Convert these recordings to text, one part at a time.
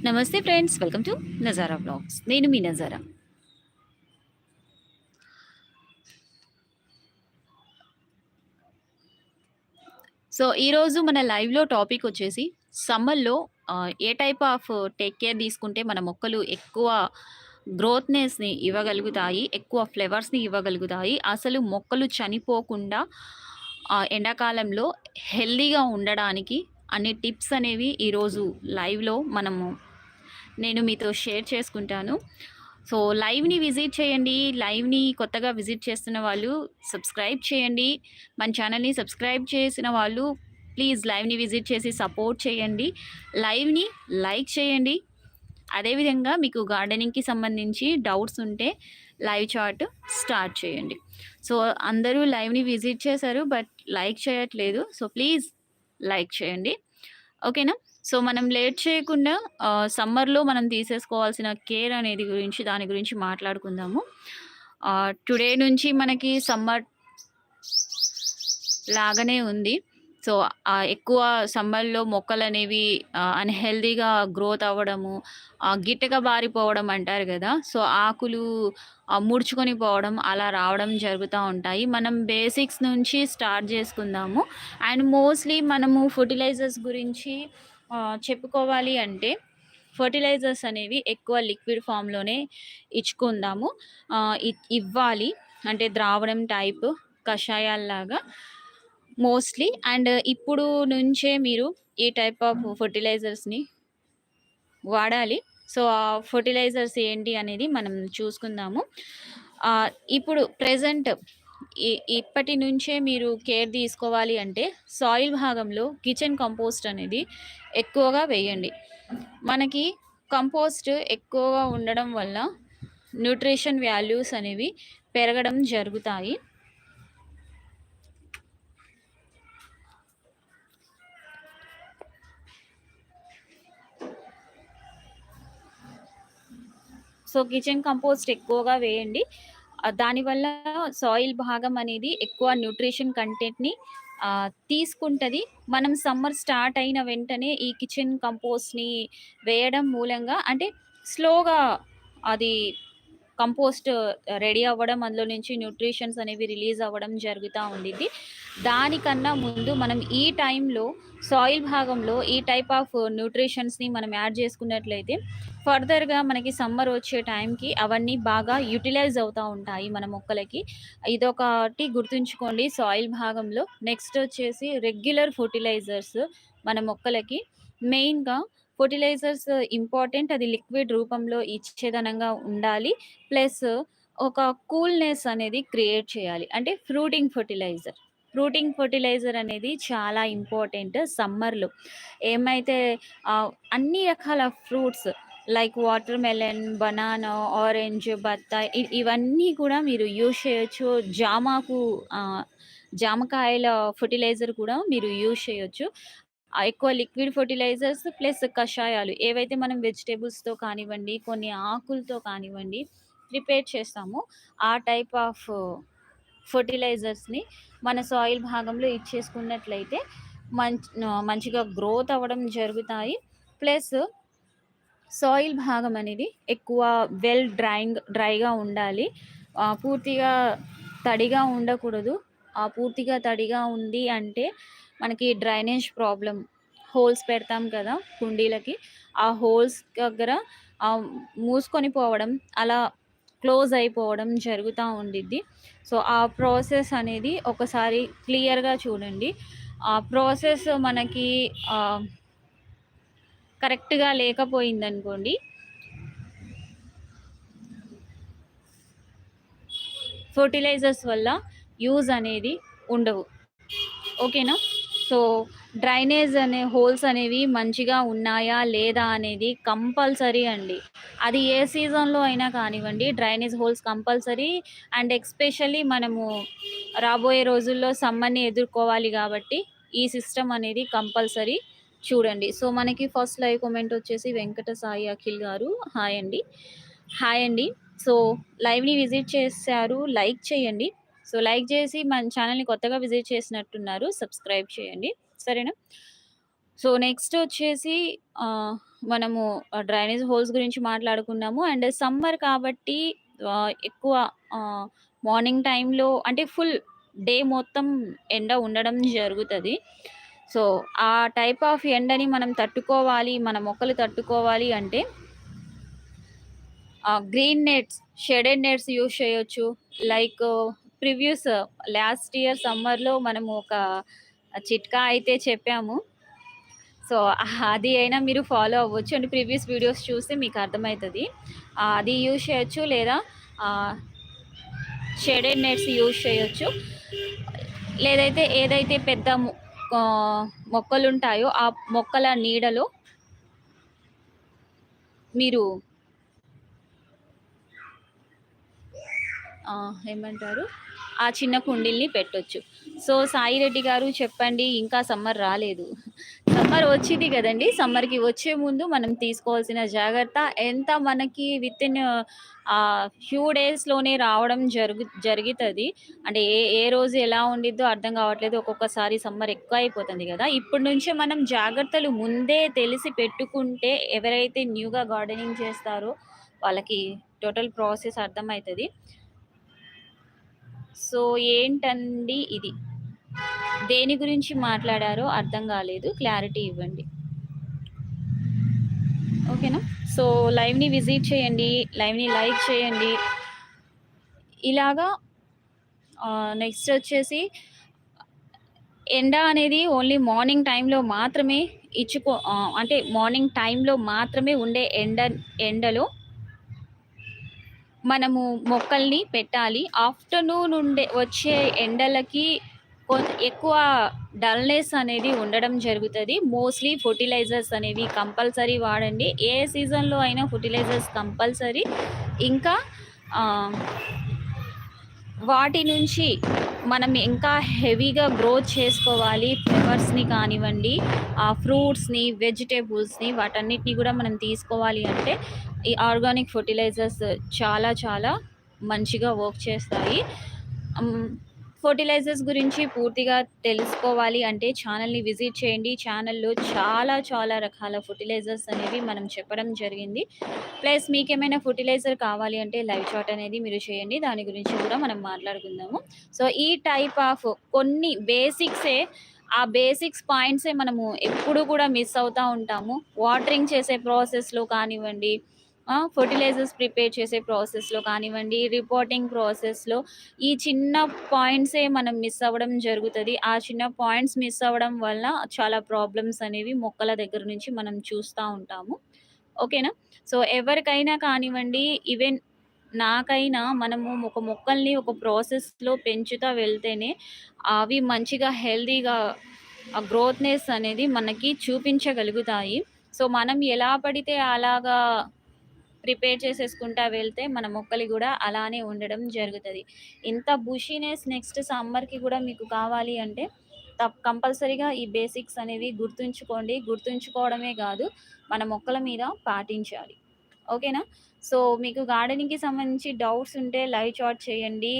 నమస్తే friends welcome to Nazara blogs నేను మీ నజారా. సో ఈరోజు మన లైవ్లో టాపిక్ వచ్చేసి సమ్మర్లో a type of take care తీసుకుంటే మన మొక్కలు ఎక్కువ గ్రోత్నెస్ని ఇవ్వగలుగుతాయి ఎక్కువ ఫ్లేవర్స్ని ఇవ్వగలుగుతాయి. అసలు మొక్కలు చనిపోకుండా ఆ, ఎండాకాలంలో హెల్దీగా ఉండడానికి అన్ని టిప్స్ అనేవి ఈరోజు లైవ్లో మనము నేను మీతో షేర్ చేసుకుంటాను. సో లైవ్ని విజిట్ చేయండి. లైవ్ని కొత్తగా విజిట్ చేస్తున్న వాళ్ళు సబ్స్క్రైబ్ చేయండి. మన ఛానల్ని సబ్స్క్రైబ్ చేసిన వాళ్ళు ప్లీజ్ లైవ్ని విజిట్ చేసి సపోర్ట్ చేయండి. లైవ్ని లైక్ చేయండి. అదేవిధంగా మీకు గార్డెనింగ్కి సంబంధించి డౌట్స్ ఉంటే లైవ్ చాట్ స్టార్ట్ చేయండి. సో అందరూ లైవ్ని విజిట్ చేశారు బట్ లైక్ చేయట్లేదు. సో ప్లీజ్ లైక్ చేయండి. ఓకేనా? సో మనం లేట్ చేయకుండా సమ్మర్లో మనం తీసేసుకోవాల్సిన కేర్ అనేది గురించి దాని గురించి మాట్లాడుకుందాము. టుడే నుంచి మనకి సమ్మర్ లాగానే ఉంది. సో ఎక్కువ సమ్మర్లో మొక్కలు అనేవి అన్హెల్దీగా గ్రోత్ అవ్వడము గిట్టగా బారిపోవడం అంటారు కదా. సో ఆకులు ముడుచుకొని పోవడం అలా రావడం జరుగుతూ ఉంటాయి. మనం బేసిక్స్ నుంచి స్టార్ట్ చేసుకుందాము. అండ్ మోస్ట్లీ మనము ఫర్టిలైజర్స్ గురించి చెప్పుకోవాలి అంటే ఫర్టిలైజర్స్ అనేవి ఎక్కువ లిక్విడ్ ఫామ్లోనే ఇచ్చుకుందాము. ఇ- ఇవ్వాలి. అంటే ద్రావణం టైప్ కషాయాల్లాగా మోస్ట్లీ. అండ్ ఇప్పుడు నుంచే మీరు ఈ టైప్ ఆఫ్ ఫర్టిలైజర్స్ని వాడాలి. సో ఆ ఫర్టిలైజర్స్ ఏంటి అనేది మనం చూసుకుందాము. ఇప్పుడు ప్రజెంట్ ఇప్పటి నుంచే మీరు కేర్ తీసుకోవాలి అంటే సాయిల్ భాగంలో కిచెన్ కంపోస్ట్ అనేది ఎక్కువగా వేయండి. మనకి కంపోస్ట్ ఎక్కువగా ఉండడం వల్ల న్యూట్రిషన్ వాల్యూస్ అనేవి పెరగడం జరుగుతాయి. సో కిచెన్ కంపోస్ట్ ఎక్కువగా వేయండి. దానివల్ల సాయిల్ భాగం అనేది ఎక్కువ న్యూట్రిషన్ కంటెంట్ని తీసుకుంటుంది. మనం సమ్మర్ స్టార్ట్ అయిన వెంటనే ఈ కిచెన్ కంపోస్ట్ని వేయడం మూలంగా అంటే స్లోగా అది కంపోస్ట్ రెడీ అవ్వడం అందులో నుంచి న్యూట్రిషన్స్ అనేవి రిలీజ్ అవ్వడం జరుగుతూ ఉండిద్ది. దానికన్నా ముందు మనం ఈ టైంలో సాయిల్ భాగంలో ఈ టైప్ ఆఫ్ న్యూట్రిషన్స్ని మనం యాడ్ చేసుకున్నట్లయితే ఫర్దర్గా మనకి సమ్మర్ వచ్చే టైంకి అవన్నీ బాగా యూటిలైజ్ అవుతూ ఉంటాయి మన మొక్కలకి. ఇదొకటి గుర్తుంచుకోండి సాయిల్ భాగంలో నెక్స్ట్ వచ్చేసి రెగ్యులర్ ఫర్టిలైజర్స్ మన మొక్కలకి. మెయిన్గా ఫర్టిలైజర్స్ ఇంపార్టెంట్ అది లిక్విడ్ రూపంలో ఇచ్చేదనంగా ఉండాలి. ప్లస్ ఒక కూల్నెస్ అనేది క్రియేట్ చేయాలి. అంటే ఫ్రూటింగ్ ఫర్టిలైజర్. ఫ్రూటింగ్ ఫర్టిలైజర్ అనేది చాలా ఇంపార్టెంట్ సమ్మర్లో. ఏమైతే అన్ని రకాల fruits like watermelon banana orange బత్తాయి ఇవన్నీ కూడా మీరు యూజ్ చేయొచ్చు. జామాకు జామకాయల ఫర్టిలైజర్ కూడా మీరు యూజ్ చేయొచ్చు. ఎక్కువ లిక్విడ్ ఫర్టిలైజర్స్ ప్లస్ కషాయాలు ఏవైతే మనం వెజిటేబుల్స్తో కానివ్వండి కొన్ని ఆకులతో కానివ్వండి ప్రిపేర్ చేస్తామో ఆ టైప్ ఆఫ్ ఫర్టిలైజర్స్ని మన సాయిల్ భాగంలో ఇచ్చేసుకున్నట్లయితే మంచి మంచిగా గ్రోత్ అవ్వడం జరుగుతాయి. ప్లస్ సాయిల్ భాగం అనేది ఎక్కువ వెల్ డ్రైంగ్ డ్రైగా ఉండాలి. పూర్తిగా తడిగా ఉండకూడదు. ఆ పూర్తిగా తడిగా ఉంది అంటే మనకి డ్రైనేజ్ ప్రాబ్లం. హోల్స్ పెడతాం కదా కుండీలకి. ఆ హోల్స్ దగ్గర మూసుకొని పోవడం అలా క్లోజ్ అయిపోవడం జరుగుతూ ఉండిద్ది. సో ఆ ప్రాసెస్ అనేది ఒకసారి క్లియర్గా చూడండి. ఆ ప్రాసెస్ మనకి కరెక్ట్గా కరెక్ట్గా లేకపోయిందనుకోండి. ఫర్టిలైజర్స్ వల్ల యూజ్ అనేది ఉండవు. ఓకేనా? సో డ్రైనేజ్ అనే హోల్స్ అనేవి మంచిగా ఉన్నాయా లేదా అనేది కంపల్సరీ అండి. అది ఏ సీజన్లో అయినా కానివ్వండి drainage holes compulsory and especially మనము రాబోయే రోజుల్లో సమ్మర్ని ఎదుర్కోవాలి కాబట్టి ఈ సిస్టమ్ అనేది కంపల్సరీ చూడండి. సో మనకి ఫస్ట్ లైవ్ కామెంట్ వచ్చేసి వెంకట సాయి అఖిల్ గారు. హాయ్ అండి. హాయ్ అండి. సో లైవ్ని విజిట్ చేశారు. లైక్ చేయండి. సో లైక్ చేసి మన ఛానల్ని కొత్తగా విజిట్ చేసినట్టున్నారు. సబ్స్క్రైబ్ చేయండి. సరేనా? సో, నెక్స్ట్ వచ్చేసి మనము డ్రైనేజ్ హోల్స్ గురించి మాట్లాడుకున్నాము. అండ్ సమ్మర్ కాబట్టి ఎక్కువ మార్నింగ్ టైంలో అంటే ఫుల్ డే మొత్తం ఎండ ఉండడం జరుగుతుంది. సో, ఆ టైప్ ఆఫ్ ఎండని మనం తట్టుకోవాలి, మన మొక్కలు తట్టుకోవాలి అంటే green nets, shaded nets use చేయొచ్చు. లైక్ ప్రివ్యూస్ లాస్ట్ ఇయర్ సమ్మర్‌లో మనము ఒక చిట్కా అయితే చెప్పాము. సో, అది అయినా మీరు ఫాలో అవ్వచ్చు. అండ్ ప్రీవియస్ వీడియోస్ చూస్తే మీకు అర్థమవుతుంది అది యూజ్ చేయొచ్చు లేదా షెడెడ్ షేడెడ్ నెట్స్ యూజ్ చేయొచ్చు. లేదైతే ఏదైతే పెద్ద మొక్కలు ఉంటాయో మొక్కలుంటాయో ఆ మొక్కల నీడలో మీరు ఏమంటారు? ఆ చిన్న కుండీల్ని పెట్టొచ్చు. సో, సాయి రెడ్డి గారు చెప్పండి ఇంకా సమ్మర్ రాలేదు. సమ్మర్ వచ్చింది కదండి సమ్మర్‌కి వచ్చే ముందు మనం తీసుకోవాల్సిన జాగ్రత్త ఎంత మనకి వితిన్ ఇన్ ఫ్యూ డేస్‌లోనే రావడం జరుగు జరుగుతుంది అంటే ఏ ఏ రోజు ఎలా ఉండిద్దో అర్థం కావట్లేదు ఒక్కొక్కసారి సమ్మర్ ఎక్కువ అయిపోతుంది కదా ఇప్పటి నుంచే మనం జాగ్రత్తలు ముందే తెలిసి పెట్టుకుంటే ఎవరైతే న్యూగా గార్డెనింగ్ చేస్తారో వాళ్ళకి టోటల్ ప్రాసెస్ అర్థమవుతుంది సో, ఏంటండి ఇది? దేని గురించి మాట్లాడారో అర్థం కాలేదు క్లారిటీ ఇవ్వండి. ఓకేనా? సో, లైవ్‌ని విజిట్ చేయండి. లైవ్‌ని లైక్ చేయండి. ఇలాగా నెక్స్ట్ వచ్చేసి ఎండ అనేది ఓన్లీ మార్నింగ్ టైంలో మాత్రమే ఇచ్చుకో అంటే మార్నింగ్ టైంలో మాత్రమే ఉండే ఎండ ఎండలో మనము మొక్కల్ని పెట్టాలి. ఆఫ్టర్‌నూన్ ఉండే వచ్చే ఎండలకి ఎక్కువ డల్‌నెస్ అనేది ఉండడం జరుగుతుంది మోస్ట్‌లీ ఫర్టిలైజర్స్ అనేవి కంపల్సరీ వాడండి. ఏ సీజన్‌లో అయినా ఫర్టిలైజర్స్ కంపల్సరీ. ఇంకా వాటి నుంచి మనం ఇంకా హెవీగా గ్రోత్ చేసుకోవాలి. ఫ్లవర్స్‌ని కానివ్వండి, ఆ ఫ్రూట్స్‌ని, వెజిటేబుల్స్ని వాటన్నిటిని కూడా మనం తీసుకోవాలి అంటే ఈ ఆర్గానిక్ ఫర్టిలైజర్స్ చాలా చాలా మంచిగా వర్క్ చేస్తాయి. ఫర్టిలైజర్స్ గురించి పూర్తిగా తెలుసుకోవాలి అంటే ఛానల్ని విజిట్ చేయండి. ఛానల్లో చాలా చాలా రకాల ఫర్టిలైజర్స్ అనేవి మనం చెప్పడం జరిగింది. ప్లస్ మీకేమైనా ఫెర్టిలైజర్ కావాలి అంటే లైవ్ షాట్ అనేది మీరు చేయండి. దాని గురించి కూడా మనం మాట్లాడుకుందాము. సో, ఈ టైప్ ఆఫ్ కొన్ని బేసిక్సే ఆ బేసిక్స్ పాయింట్సే మనము ఎప్పుడు కూడా మిస్ అవుతూ ఉంటాము. వాటరింగ్ చేసే ప్రాసెస్‌లో కానివ్వండి, ఫర్టిలైజర్స్ ప్రిపేర్ చేసే ప్రాసెస్‌లో కానివ్వండి, రిపోర్టింగ్ ప్రాసెస్‌లో ఈ చిన్న పాయింట్సే మనం మిస్ అవ్వడం జరుగుతుంది ఆ చిన్న పాయింట్స్ మిస్ అవ్వడం వల్ల చాలా ప్రాబ్లమ్స్ అనేవి మొక్కల దగ్గర నుంచి మనం చూస్తూ ఉంటాము. ఓకేనా? సో, ఎవరికైనా కానివ్వండి ఈవెన్ నాకైనా మనము ఒక మొక్కల్ని ఒక ప్రాసెస్‌లో పెంచుతూ వెళ్తేనే అవి మంచిగా హెల్తీగా ఆ గ్రోత్‌నెస్ అనేది మనకి చూపించగలుగుతాయి. సో, మనం ఎలా పడితే అలాగా ప్రిపేర్ చేసేసుకుంటా వెళ్తే మన మొక్కలు కూడా అలానే ఉండడం జరుగుతుంది ఇంత బుషీనెస్ నెక్స్ట్ సమ్మర్‌కి కూడా మీకు కావాలి అంటే తప్ కంపల్సరీగా ఈ బేసిక్స్ అనేవి గుర్తుంచుకోండి. గుర్తుంచుకోవడమే కాదు మన మొక్కల మీద పాటించాలి. ఓకేనా? సో, మీకు గార్డెనింగ్‌కి సంబంధించి డౌట్స్ ఉంటే లైవ్ చాట్ చేయండి.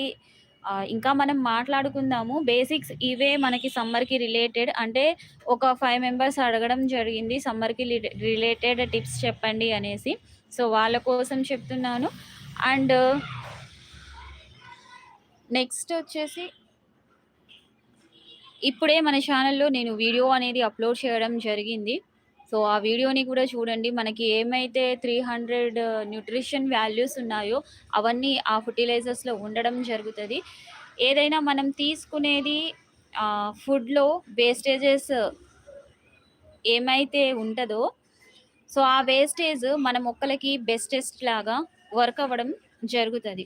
ఇంకా మనం మాట్లాడుకుందాము. బేసిక్స్ ఇవే మనకి సమ్మర్‌కి రిలేటెడ్ అంటే ఒక ఫైవ్ మెంబర్స్ అడగడం జరిగింది. సమ్మర్‌కి రిలేటెడ్ టిప్స్ చెప్పండి అనేసి. సో, వాళ్ళ కోసం చెప్తున్నాను. అండ్ నెక్స్ట్ వచ్చేసి ఇప్పుడే మన ఛానల్లో నేను వీడియో అనేది అప్‌లోడ్ చేయడం జరిగింది. సో, ఆ వీడియోని కూడా చూడండి. మనకి ఏమైతే 300 న్యూట్రిషన్ వాల్యూస్ ఉన్నాయో అవన్నీ ఆ ఫర్టిలైజర్స్లో ఉండడం జరుగుతుంది ఏదైనా మనం తీసుకునేది ఫుడ్‌లో వేస్టేజెస్ ఏమైతే ఉంటుందో సో, ఆ వేస్టేజ్ మన మొక్కలకి బెస్టెస్ట్ లాగా వర్క్ అవ్వడం జరుగుతుంది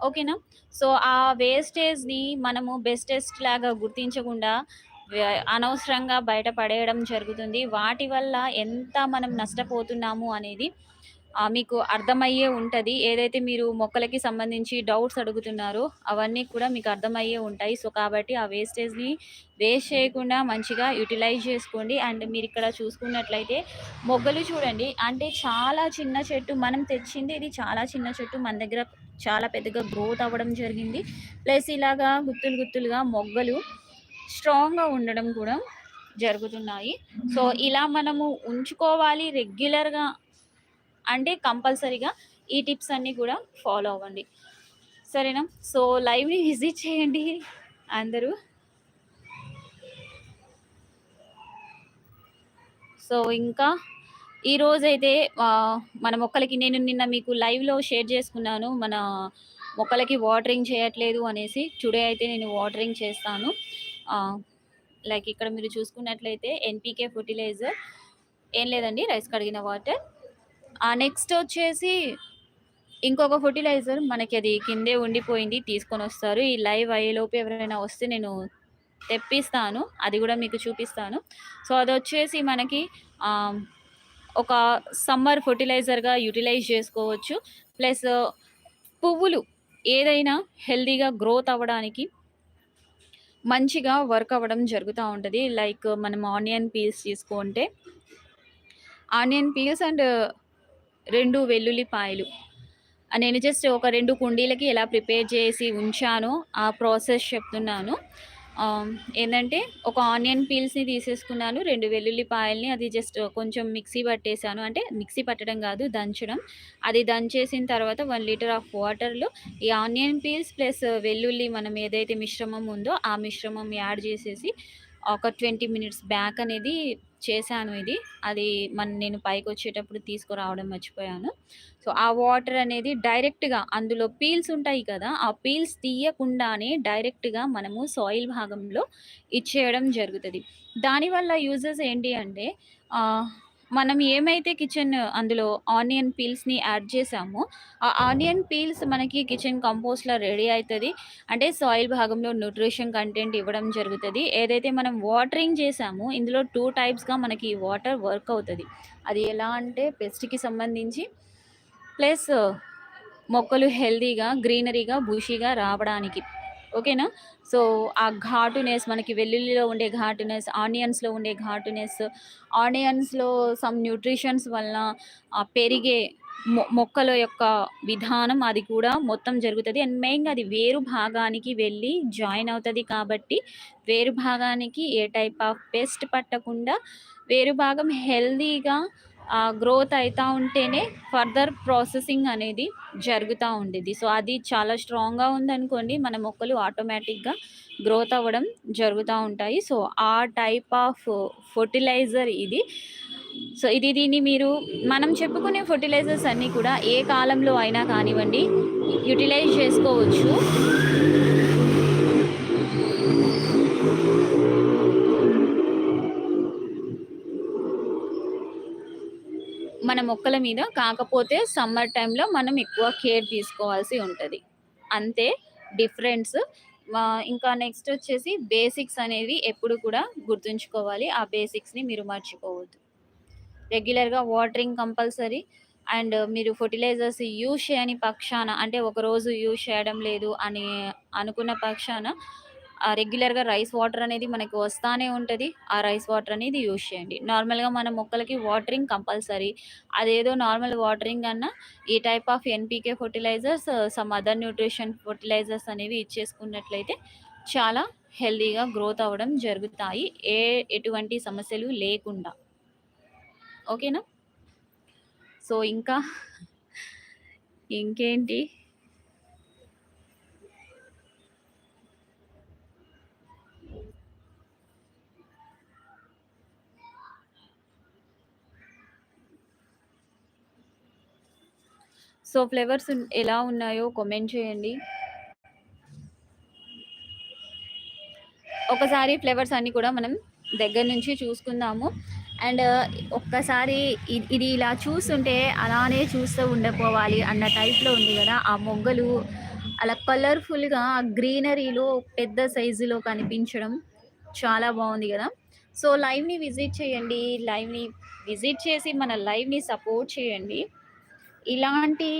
ఓకేనా? సో, ఆ వేస్టేజ్‌ని మనము బెస్టెస్ట్ లాగా గుర్తించకుండా వ్య అనవసరంగా బయట పడేయడం జరుగుతుంది. వాటి వల్ల ఎంత మనం నష్టపోతున్నాము అనేది మీకు అర్థమయ్యే ఉంటుంది ఏదైతే మీరు మొక్కలకి సంబంధించి డౌట్స్ అడుగుతున్నారో అవన్నీ కూడా మీకు అర్థమయ్యే ఉంటాయి. సో, కాబట్టి ఆ వేస్టేజ్‌ని వేస్ట్ చేయకుండా మంచిగా యుటిలైజ్ చేసుకోండి. అండ్ మీరు ఇక్కడ చూసుకున్నట్లయితే మొగ్గలు చూడండి. అంటే చాలా చిన్న చెట్టు మనం తెచ్చింది ఇది చాలా చిన్న చెట్టు మన దగ్గర చాలా పెద్దగా గ్రోత్ అవ్వడం జరిగింది. ప్లస్ ఇలాగా గుత్తులు గుత్తులుగా మొగ్గలు స్ట్రాంగ్‌గా ఉండడం కూడా జరుగుతున్నాయి. సో, ఇలా మనము ఉంచుకోవాలి రెగ్యులర్‌గా అంటే కంపల్సరీగా ఈ టిప్స్ అన్నీ కూడా ఫాలో అవ్వండి. సరేనా? సో, లైవ్‌ని విజిట్ చేయండి అందరూ. సో, ఇంకా ఈరోజైతే మన మొక్కలకి నేను నిన్న మీకు లైవ్‌లో షేర్ చేసుకున్నాను. మన మొక్కలకి వాటరింగ్ చేయట్లేదు అనేసి. టుడే అయితే నేను వాటరింగ్ చేస్తాను. లైక్ ఇక్కడ మీరు చూసుకున్నట్లయితే ఎన్‌పీకే ఫర్టిలైజర్ ఏం లేదండి రైస్ కడిగిన వాటర్. నెక్స్ట్ వచ్చేసి ఇంకొక ఫెర్టిలైజర్ మనకి అది కిందే ఉండిపోయింది తీసుకొని వస్తారు ఈ లైవ్ అయ్యేలోపు ఎవరైనా వస్తే నేను తెప్పిస్తాను. అది కూడా మీకు చూపిస్తాను. సో, అది వచ్చేసి మనకి ఒక సమ్మర్ ఫెర్టిలైజర్‌గా యుటిలైజ్ చేసుకోవచ్చు. ప్లస్ పువ్వులు ఏదైనా హెల్దీగా గ్రోత్ అవ్వడానికి మంచిగా వర్క్ అవ్వడం జరుగుతూ ఉంటుంది లైక్ మనం ఆనియన్ పీల్స్ తీసుకుంటే ఆనియన్ పీల్స్ అండ్ రెండు వెల్లుల్లిపాయలు. నేను జస్ట్ ఒక రెండు కుండీలకి ఎలా ప్రిపేర్ చేసి ఉంచానో ఆ ప్రాసెస్ చెప్తున్నాను. ఏంటంటే ఒక ఆనియన్ పీల్స్‌ని తీసేసుకున్నాను. రెండు వెల్లుల్లిపాయల్ని అది జస్ట్ కొంచెం మిక్సీ పట్టేసాను. అంటే మిక్సీ పట్టడం కాదు దంచడం. అది దంచేసిన తర్వాత వన్ లీటర్ ఆఫ్ వాటర్‌లో ఈ ఆనియన్ పీల్స్ ప్లస్ వెల్లుల్లి మనం ఏదైతే మిశ్రమం ఉందో ఆ మిశ్రమం యాడ్ చేసేసి ఒక 20 మినిట్స్ బ్యాక్ అనేది చేశాను ఇది. అది మన నేను పైకి వచ్చేటప్పుడు తీసుకురావడం మర్చిపోయాను. సో, ఆ వాటర్ అనేది డైరెక్ట్‌గా అందులో పీల్స్ ఉంటాయి కదా! ఆ పీల్స్ తీయకుండానే డైరెక్ట్‌గా మనము సాయిల్ భాగంలో ఇచ్చేయడం జరుగుతుంది దానివల్ల యూజెస్ ఏంటి అంటే మనం ఏమైతే కిచెన్ అందులో ఆనియన్ పీల్స్‌ని యాడ్ చేసామో, ఆ ఆనియన్ పీల్స్ మనకి కిచెన్ కంపోస్ట్లో రెడీ అవుతుంది అంటే సాయిల్ భాగంలో న్యూట్రిషన్ కంటెంట్ ఇవ్వడం జరుగుతుంది. ఏదైతే మనం వాటరింగ్ చేసామో ఇందులో టూ టైప్స్‌గా మనకి వాటర్ వర్క్ అవుతుంది. అది ఎలా అంటే పెస్ట్‌కి సంబంధించి ప్లస్ మొక్కలు హెల్తీగా, గ్రీనరీగా, బుషీగా రావడానికి. ఓకేనా? సో, ఆ ఘాటునెస్ మనకి వెల్లుల్లిలో ఉండే ఘాటునెస్, ఆనియన్స్‌లో ఉండే ఘాటునెస్, ఆనియన్స్‌లో సమ్ న్యూట్రిషన్స్ వలన పెరిగే మొ మొక్కల యొక్క విధానం అది కూడా మొత్తం జరుగుతుంది అండ్ మెయిన్‌గా అది వేరు భాగానికి వెళ్ళి జాయిన్ అవుతుంది కాబట్టి, వేరు భాగానికి ఏ టైప్ ఆఫ్ పెస్ట్ పట్టకుండా వేరు భాగం హెల్దీగా గ్రోత్ అవుతూ ఉంటేనే ఫర్దర్ ప్రాసెసింగ్ అనేది జరుగుతూ ఉండేది సో, అది చాలా స్ట్రాంగ్‌గా ఉందనుకోండి మన మొక్కలు ఆటోమేటిక్‌గా గ్రోత్ అవ్వడం జరుగుతూ ఉంటాయి. సో, ఆ టైప్ ఆఫ్ ఫర్టిలైజర్ ఇది. సో, ఇది దీన్ని మీరు మనం చెప్పుకునే ఫర్టిలైజర్స్ అన్నీ కూడా ఏ కాలంలో అయినా కానివ్వండి యుటిలైజ్ చేసుకోవచ్చు. మన మొక్కల మీద. కాకపోతే సమ్మర్ టైంలో మనం ఎక్కువ కేర్ తీసుకోవాల్సి ఉంటుంది అంతే డిఫరెన్స్. ఇంకా నెక్స్ట్ వచ్చేసి బేసిక్స్ అనేవి ఎప్పుడు కూడా గుర్తుంచుకోవాలి. ఆ బేసిక్స్‌ని మీరు మర్చిపోవద్దు. రెగ్యులర్‌గా వాటరింగ్ కంపల్సరీ. అండ్ మీరు ఫెర్టిలైజర్స్ యూజ్ చేయని పక్షాన అంటే ఒకరోజు యూజ్ చేయడం లేదు అని అనుకున్న పక్షాన రెగ్యులర్‌గా రైస్ వాటర్ అనేది మనకు వస్తానే ఉంటుంది ఆ రైస్ వాటర్ అనేది యూజ్ చేయండి. నార్మల్‌గా మన మొక్కలకి వాటరింగ్ కంపల్సరీ. అదేదో నార్మల్ వాటరింగ్ అన్నా ఈ type of NPK fertilisers, some other nutrition fertilisers అనేవి ఇచ్చేసుకున్నట్లయితే చాలా హెల్దీగా గ్రోత్ అవ్వడం జరుగుతాయి. ఏ ఎటువంటి సమస్యలు లేకుండా. ఓకేనా? సో, ఇంకా ఇంకేంటి? సో, ఫ్లేవర్స్ ఎలా ఉన్నాయో కామెంట్ చేయండి. ఒకసారి ఫ్లేవర్స్ అన్నీ కూడా మనం దగ్గర నుంచి చూసుకుందాము. అండ్ ఒక్కసారి ఇది ఇలా చూస్తుంటే అలానే చూస్తూ ఉండిపోవాలి అన్న టైప్‌లో ఉంది కదా ఆ మొగ్గలు అలా కలర్‌ఫుల్‌గా గ్రీనరీలో పెద్ద సైజులో కనిపించడం చాలా బాగుంది కదా సో, లైవ్‌ని విజిట్ చేయండి. లైవ్‌ని విజిట్ చేసి మన లైవ్‌ని సపోర్ట్ చేయండి. ఇలాంటి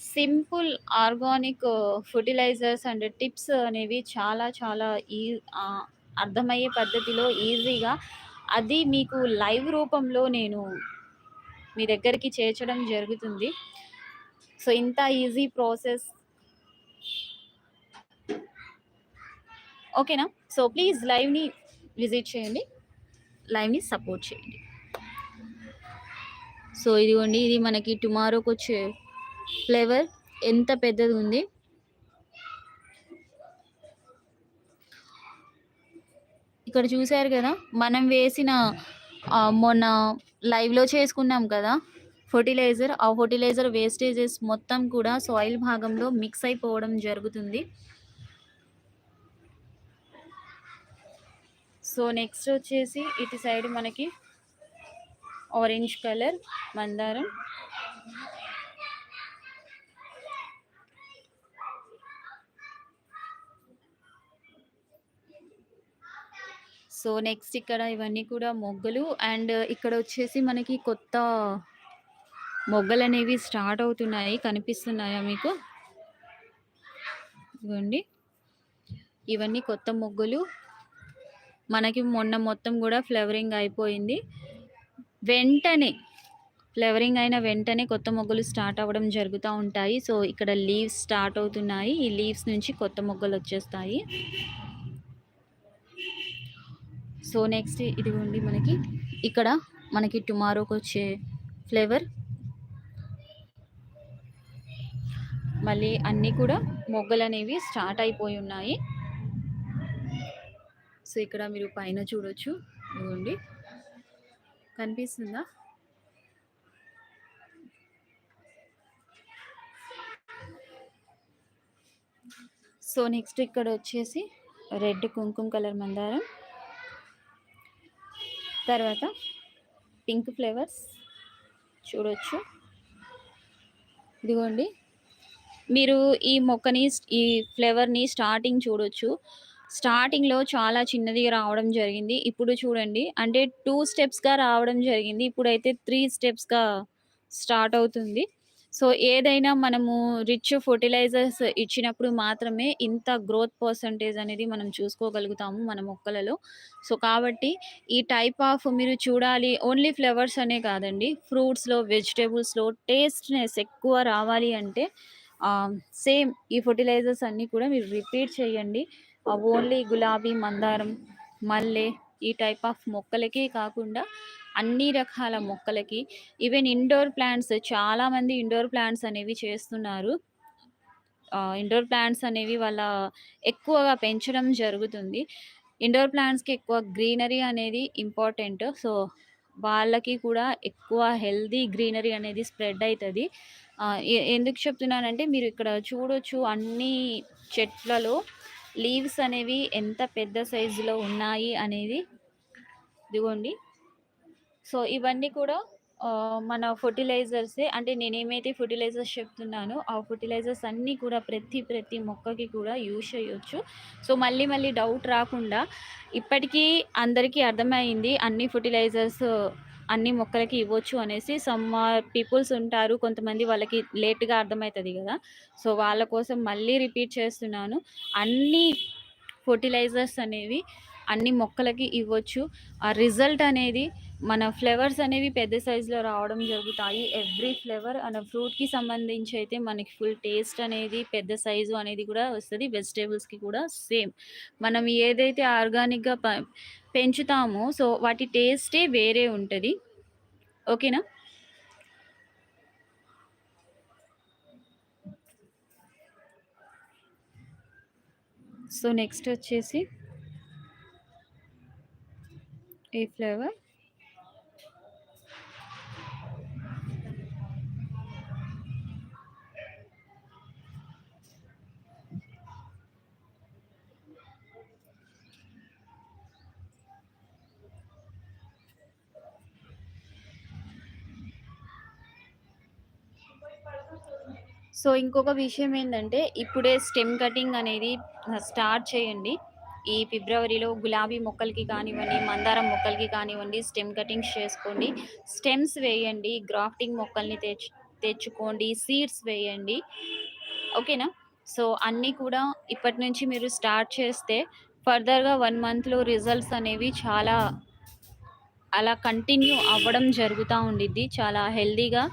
simple organic fertilisers and tips అనేవి చాలా చాలా ఈ అర్థమయ్యే పద్ధతిలో ఈజీగా అది మీకు లైవ్ రూపంలో నేను మీ దగ్గరికి చేర్చడం జరుగుతుంది. సో, ఇంత ఈజీ ప్రాసెస్ ఓకేనా? సో, ప్లీజ్ లైవ్‌ని విజిట్ చేయండి. లైవ్ని సపోర్ట్ చేయండి సో ఇదిగోండి ఇది మనకి టుమారోకి వచ్చే ఫ్లేవర్. ఎంత పెద్దది ఉంది ఇక్కడ చూసారు కదా మనం వేసిన మొన్న లైవ్లో చేసుకున్నాం కదా ఫర్టిలైజర్. ఆ ఫర్టిలైజర్ వేస్టేజెస్ మొత్తం కూడా సాయిల్ భాగంలో మిక్స్ అయిపోవడం జరుగుతుంది. సో నెక్స్ట్ వచ్చేసి ఇటు సైడ్ మనకి ఆరెంజ్ కలర్ మందారం. సో నెక్స్ట్ ఇక్కడ ఇవన్నీ కూడా మొగ్గలు. అండ్ ఇక్కడ వచ్చేసి మనకి కొత్త మొగ్గలు అనేవి స్టార్ట్ అవుతున్నాయి కనిపిస్తున్నాయా మీకు? ఇవ్వండి. ఇవన్నీ కొత్త మొగ్గలు. మనకి మొన్న మొత్తం కూడా ఫ్లవరింగ్ అయిపోయింది. వెంటనే ఫ్లవరింగ్ అయిన వెంటనే కొత్త మొగ్గలు స్టార్ట్ అవ్వడం జరుగుతూ ఉంటాయి. సో ఇక్కడ లీవ్స్ స్టార్ట్ అవుతున్నాయి. ఈ లీవ్స్ నుంచి కొత్త మొగ్గలు వచ్చేస్తాయి. సో నెక్స్ట్ ఇదిగోండి మనకి. ఇక్కడ మనకి టుమారోకి వచ్చే ఫ్లేవర్. మళ్ళీ అన్నీ కూడా మొగ్గలు అనేవి స్టార్ట్ అయిపోయి ఉన్నాయి. సో ఇక్కడ మీరు పైన చూడొచ్చు. ఇదిగోండి. కనిపిస్తుందా? సో నెక్స్ట్ ఇక్కడ వచ్చేసి రెడ్ కుంకుమ కలర్ మందారం. తర్వాత పింక్ ఫ్లేవర్స్ చూడొచ్చు. ఇదిగోండి. మీరు ఈ మొక్కని ఈ ఫ్లేవర్ని స్టార్టింగ్ చూడొచ్చు. స్టార్టింగ్లో చాలా చిన్నదిగా రావడం జరిగింది. ఇప్పుడు చూడండి అంటే టూ స్టెప్స్గా రావడం జరిగింది. ఇప్పుడైతే త్రీ స్టెప్స్గా స్టార్ట్ అవుతుంది. సో ఏదైనా మనము రిచ్ ఫర్టిలైజర్స్ ఇచ్చినప్పుడు మాత్రమే ఇంత గ్రోత్ పర్సంటేజ్ అనేది మనం చూసుకోగలుగుతాము మన మొక్కలలో. సో కాబట్టి ఈ టైప్ ఆఫ్ మీరు చూడాలి ఓన్లీ ఫ్లవర్స్ అనే కాదండి. ఫ్రూట్స్లో వెజిటేబుల్స్లో టేస్ట్నెస్ ఎక్కువ రావాలి అంటే సేమ్ ఈ ఫర్టిలైజర్స్ అన్నీ కూడా మీరు రిపీట్ చేయండి. ఓన్లీ గులాబీ మందారం మల్లె ఈ టైప్ ఆఫ్ మొక్కలకే కాకుండా అన్ని రకాల మొక్కలకి. ఈవెన్ ఇండోర్ ప్లాంట్స్ చాలామంది ఇండోర్ ప్లాంట్స్ అనేవి చేస్తున్నారు. ఇండోర్ ప్లాంట్స్ అనేవి వాళ్ళ ఎక్కువగా పెంచడం జరుగుతుంది. ఇండోర్ ప్లాంట్స్కి ఎక్కువ గ్రీనరీ అనేది ఇంపార్టెంట్ సో వాళ్ళకి కూడా ఎక్కువ హెల్దీ గ్రీనరీ అనేది స్ప్రెడ్ అవుతుంది ఎందుకు చెప్తున్నానంటే మీరు ఇక్కడ చూడొచ్చు అన్ని చెట్లలో లీవ్స్ అనేవి ఎంత పెద్ద సైజులో ఉన్నాయి అనేది ఇదిగోండి. సో ఇవన్నీ కూడా మన ఫర్టిలైజర్సే. అంటే నేనేమైతే ఫర్టిలైజర్స్ చెప్తున్నానో ఆ ఫర్టిలైజర్స్ అన్నీ కూడా ప్రతి ప్రతి మొక్కకి కూడా యూజ్ చేయొచ్చు. సో మళ్ళీ మళ్ళీ డౌట్ రాకుండా ఇప్పటికీ అందరికీ అర్థమైంది అన్ని ఫర్టిలైజర్స్ అన్ని మొక్కలకి ఇవ్వచ్చు అనేసి సమ్ పీపుల్స్ ఉంటారు. కొంతమంది వాళ్ళకి లేట్గా అర్థమవుతుంది కదా. సో వాళ్ళ కోసం మళ్ళీ రిపీట్ చేస్తున్నాను. అన్ని ఫర్టిలైజర్స్ అనేవి అన్ని మొక్కలకి ఇవ్వచ్చు. ఆ రిజల్ట్ అనేది మన ఫ్లేవర్స్ అనేవి పెద్ద సైజులో రావడం జరుగుతాయి. ఎవ్రీ ఫ్లేవర్ అన్న ఫ్రూట్కి సంబంధించి అయితే మనకి ఫుల్ టేస్ట్ అనేది పెద్ద సైజు అనేది కూడా వస్తుంది. వెజిటేబుల్స్కి కూడా సేమ్. మనం ఏదైతే ఆర్గానిక్గా పెంచుతామో సో వాటి టేస్టే వేరే ఉంటుంది. ఓకేనా? సో నెక్స్ట్ వచ్చేసి ఏ ఫ్లేవర్? సో ఇంకొక విషయం ఏంటంటే ఇప్పుడే స్టెమ్ కటింగ్ అనేది స్టార్ట్ చేయండి. ఈ ఫిబ్రవరిలో గులాబీ మొక్కలకి కానివ్వండి మందారం మొక్కలకి కానివ్వండి స్టెమ్ కటింగ్స్ చేసుకోండి. స్టెమ్స్ వేయండి గ్రాఫ్టింగ్ మొక్కల్ని తెచ్చు తెచ్చుకోండి సీడ్స్ వేయండి. ఓకేనా? సో అన్నీ కూడా ఇప్పటి నుంచి మీరు స్టార్ట్ చేస్తే ఫర్దర్గా వన్ మంత్లో రిజల్ట్స్ అనేవి చాలా అలా కంటిన్యూ అవ్వడం జరుగుతూ ఉండిద్ది. చాలా హెల్దీగా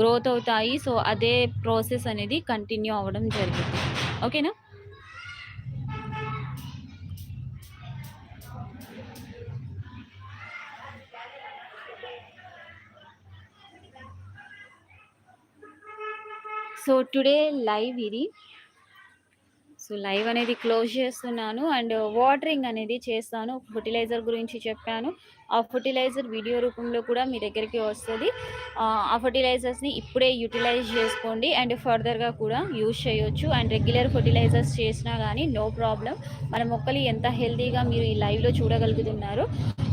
గ్రోత్ అవుతాయి. సో అదే ప్రాసెస్ అనేది కంటిన్యూ అవ్వడం జరుగుతుంది. ఓకేనా? సో టుడే లైవ్ ఇది. సో లైవ్ అనేది క్లోజ్ చేస్తున్నాను. అండ్ వాటరింగ్ అనేది చేస్తాను. ఫెర్టిలైజర్ గురించి చెప్పాను. ఆ ఫెర్టిలైజర్ వీడియో రూపంలో కూడా మీ దగ్గరికి వస్తుంది ఆ ఫెర్టిలైజర్స్‌ని ఇప్పుడే యుటిలైజ్ చేసుకోండి. అండ్ ఫర్దర్‌గా కూడా యూజ్ చేయొచ్చు. అండ్ రెగ్యులర్ ఫర్టిలైజర్స్ చేసినా కానీ నో ప్రాబ్లం మన మొక్కలు ఎంత హెల్తీగా మీరు ఈ లైవ్‌లో చూడగలుగుతున్నారు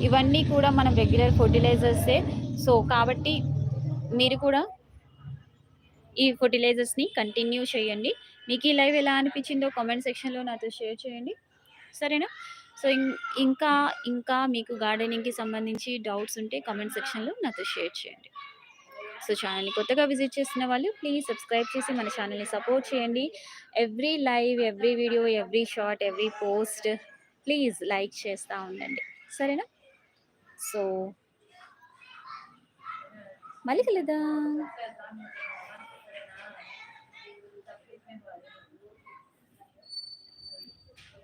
ఇవన్నీ కూడా మనం రెగ్యులర్ ఫెర్టిలైజర్సే. సో, కాబట్టి మీరు కూడా ఈ ఫర్టిలైజర్స్ని కంటిన్యూ చేయండి. మీకు ఈ లైవ్ ఎలా అనిపించిందో కామెంట్ సెక్షన్‌లో నాతో షేర్ చేయండి. సరేనా? సో, ఇంకా, ఇంకా మీకు గార్డెనింగ్‌కి సంబంధించి డౌట్స్ ఉంటే కామెంట్ సెక్షన్‌లో నాతో షేర్ చేయండి. సో, ఛానల్ని కొత్తగా విజిట్ చేసిన వాళ్ళు ప్లీజ్ సబ్స్క్రైబ్ చేసి మన ఛానల్ని సపోర్ట్ చేయండి. Every live, every video, every short, every post please like చేస్తూ ఉండండి. సరేనా? సో మళ్ళీ కలదా